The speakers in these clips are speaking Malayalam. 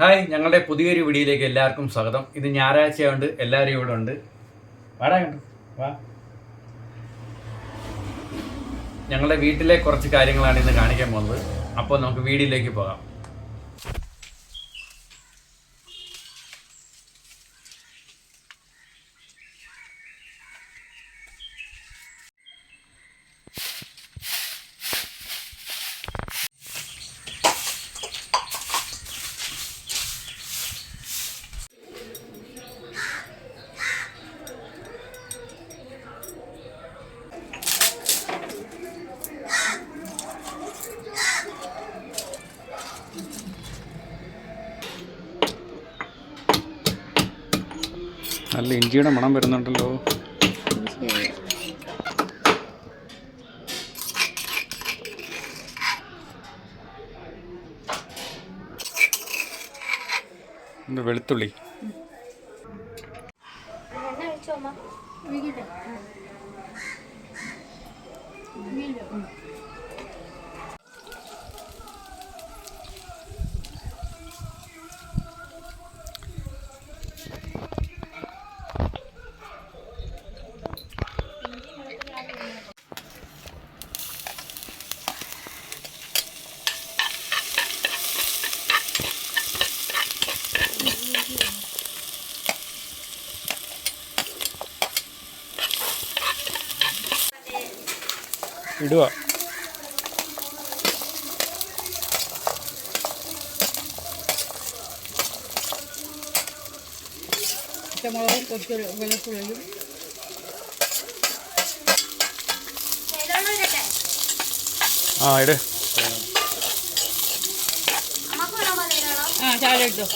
ഹായ് ഞങ്ങളുടെ പുതിയൊരു വീഡിയോയിലേക്ക് എല്ലാവർക്കും സ്വാഗതം. ഇത് ഞായറാഴ്ചയുണ്ട് എല്ലാവരും ഇവിടെ ഉണ്ട്. വാടാ വാ. ഞങ്ങളുടെ വീട്ടിലെ കുറച്ച് കാര്യങ്ങളാണ് ഇന്ന് കാണിക്കാൻ പോകുന്നത്. അപ്പോൾ നമുക്ക് വീഡിയോയിലേക്ക് പോകാം. നല്ല ഇഞ്ചിയുടെ മണം വരുന്നുണ്ടല്ലോ. വെളുത്തുള്ളി. എണ്ണ ഇടുക. പച്ചമുളകും കുറച്ച് വെളുത്തുള്ളിയും. ഏതാണോ ഇടട്ടെ ആ ഇട്. ആ ചാല ഇട്ടു.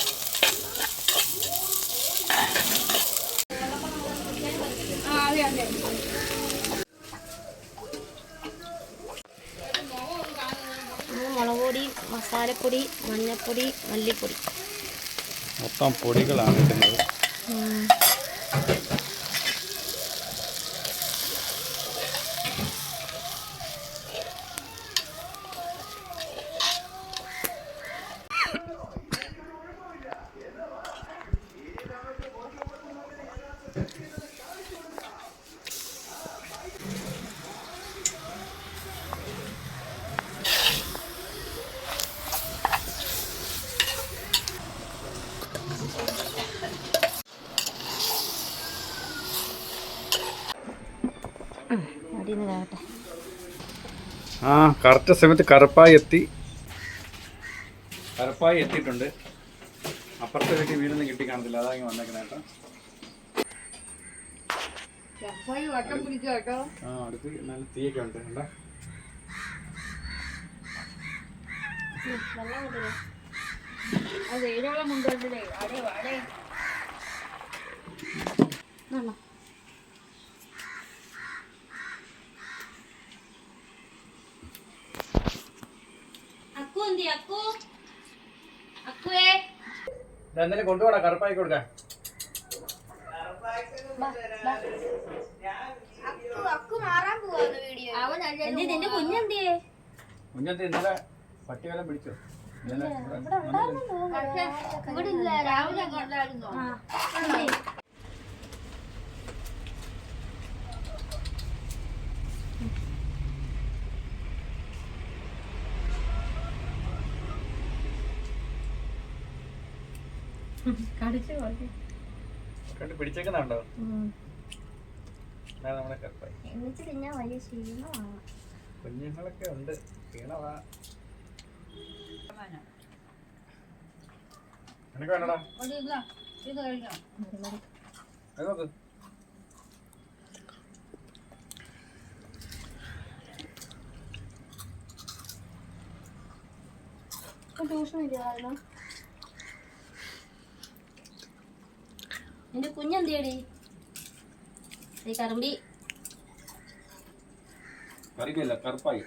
ആ അതെ അതെ മുളക് പൊടി മസാലപ്പൊടി മഞ്ഞൾപ്പൊടി മല്ലിപ്പൊടി. മൊത്തം പൊടികളാണ് ഇടുന്നത്. അടിയിൽ ആ കറക്റ്റ് സമയത്ത് കറുപ്പായി എത്തി. കറുപ്പായി എത്തിയിട്ടുണ്ട്. അപ്പുറത്തെ വീട്ടിൽ വീടൊന്നും കിട്ടി കാണത്തില്ല അതാ ഇങ്ങനെ വന്നേക്കണ കേട്ടോ. ആ അടുത്ത് നല്ല തീയൊക്കെ ഉണ്ട്. കണ്ടോ? അത് ഏഴോളം കൊണ്ടുവരണ്ടേ അടേ അടേ. എന്തി അക്കു? അക്കുവേ. എന്തായാലും കൊണ്ടുപോടാ കറുപ്പായി കൊടുക്കാൻ അക്കു മാറാൻ പോവാന്ന് വീഡിയോ. എന്തി നിന്റെ കുഞ്ഞെന്തിയേ? കുഞ്ഞത്തെ ഇന്നലെ പട്ടിയെല്ലാം പിടിച്ചോ? ഇന്നലെ ഇവിടെ ഇവിടെ ഇല്ല രാവിലെ കണ്ടായിരുന്നു. കടിച്ചു കണ്ട് പിടിച്ചേക്കുന്നുണ്ടോ എന്നിട്ട് വലിയ ക്ഷീണമാണ്. കുഞ്ഞുങ്ങളൊക്കെ ഉണ്ട്. ക്ഷീണമാ. നിനക്ക് വേണ്ടടാ. ഇത് അത് നോക്ക്. ട്യൂഷൻ ഇല്ലായിരുന്നു നിന്റെ കുഞ്ഞെന്തേടി ഈ കറമ്പി. കറിക്കില്ല കറുപ്പായി.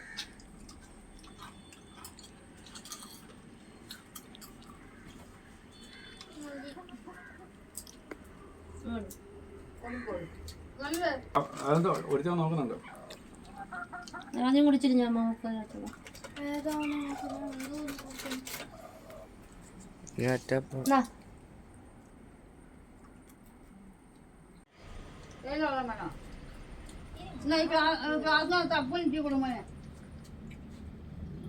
അതെന്തോ ഒരുത്തോ നോക്കുന്നുണ്ട്. ആദ്യം കുടിച്ചിട്ട് ഞാൻ മോക്കല്ല ഞാൻ ഒറ്റ ഏതോളം വേണോ എന്നാ ഈ ഗ്ലാ- ഏ, ഗ്ലാസ്സിനകത്ത് അപ്പം ഇട്ടി കൊടുമോനെ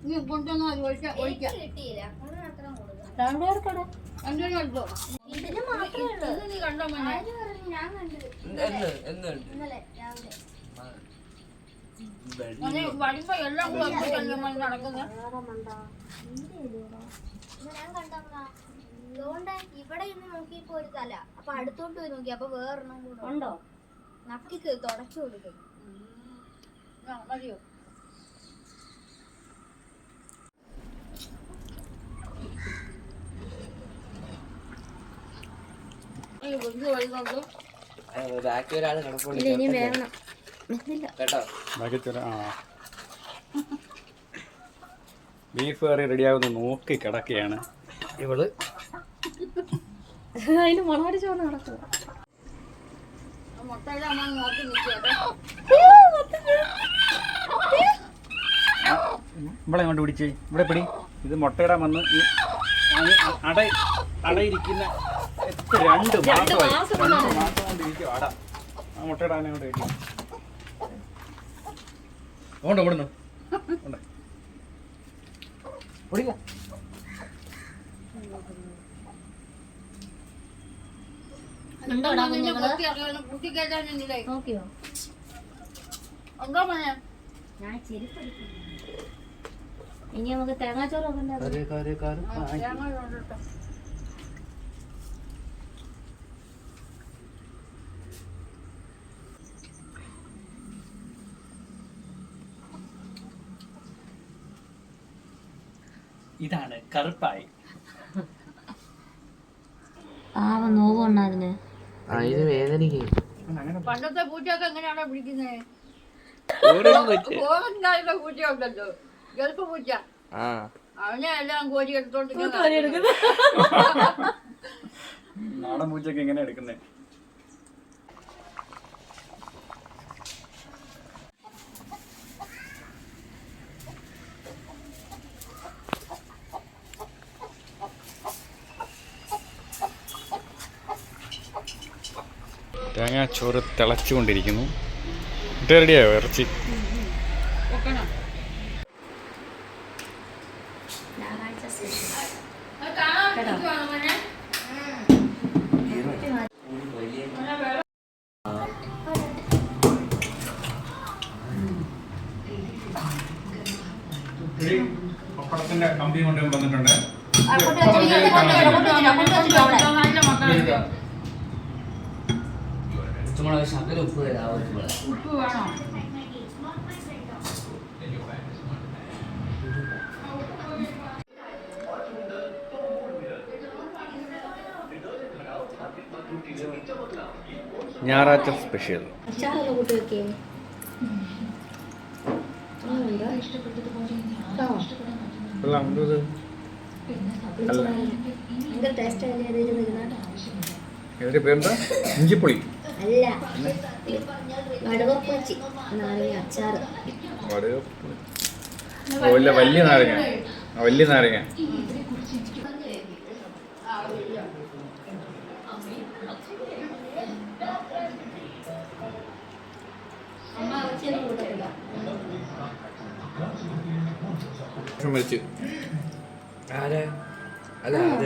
നീ കൊണ്ടുവന്നാ മതി ഒഴിക്കാം ഒഴിക്കാം. കിട്ടിയില്ല അവന് മാത്രം കൊടുക്കാം രണ്ടുപേർക്കട രണ്ടുപേരും എടുത്തോ? ഇതിന് മാത്രമേ ഉള്ളൂ. ഇത് നീ കണ്ടോ മോനെ? ആര് ഞാൻ കണ്ടത് എന്ന് എന്ന് ഇന്നലെ രാവിലെ. മോനെ വരുമ്പോ എല്ലാം കൂടെ ഒപ്പിട്ടല്ലേ മോനെ നടക്കുന്നത് ഇത് ഞാൻ കണ്ടമ്മ അതുകൊണ്ട് ഇവിടെ ഇന്ന് നോക്കിയപ്പോ ഒരു തല. അപ്പൊ അടുത്തോട്ട് പോയി നോക്കി. അപ്പൊ വേറെ കൂടെ ഉണ്ടോ? നക്കിക്ക് തുടച്ചു കൊടുക്കും. ആ, മതിയോ? ബാക്കി ഒരാൾ ബീഫ് കറി റെഡിയാകുന്ന നോക്കി കിടക്കുകയാണ്. ഇവൾ. ആ മുട്ടയുടെ അമ്മ നോക്കി ഇവിടെ കൊണ്ട് പിടിച്ചേ. ഇവിടെ പിടി. ഇത് മുട്ടയിടാൻ വന്ന് അട അടയിരിക്കുന്ന രണ്ട് മാസമായി രണ്ട് മാസം കൊണ്ട് ഇരിക്കും അട. ആ മുട്ടയിടാനെ കൊണ്ട് കിട്ടി ഓണ്ടോ ഓടുന്നു ഓണ്ടേ ഓടിക്കോ. നോക്കിയോ? ഞാൻ ചെരുപ്പ് ഇനി നമുക്ക് തേങ്ങാച്ചോറൊക്കെ ഉണ്ടാക്കാം ആ, ഇതാണ് കറുപ്പായി. ആവ നോവുണ്ടായിരുന്നു അതിന്. വേദനിക്കും. അങ്ങനെ പണ്ടത്തെ പൂച്ചയൊക്കെ എങ്ങനെയാണോ പിടിക്കുന്നത് കോമൻകാരുടെ പൂച്ചയുണ്ടല്ലോ. ഗൾഫ് പൂച്ച. ആ. അവനെ എല്ലാം കോരി എടുത്തോണ്ട് നാടൻ പൂച്ചയൊക്കെ എങ്ങനെ എടുക്കുന്നേ? തേങ്ങാച്ചോറ് തിളച്ചുകൊണ്ടിരിക്കുന്നു. ഇത് റെഡിയായോ ഇറച്ചി? പപ്പടത്തിന്റെ കമ്പി കൊണ്ട് ചുമള ശകലം ഉപ്പ് ചുമള ഉപ്പ് വേണോ ഞായറാഴ്ച സ്പെഷ്യൽ ഇതിന്റെ പേരെന്താ? ഇഞ്ചിപ്പൊടി അല്ല. വടവപ്പൂച്ചി. നാരങ്ങ അച്ചാറ്. ഇല്ല വലിയ നാരങ്ങ. വലിയ നാരങ്ങ. വെച്ച് ആരാ? അല്ല അത്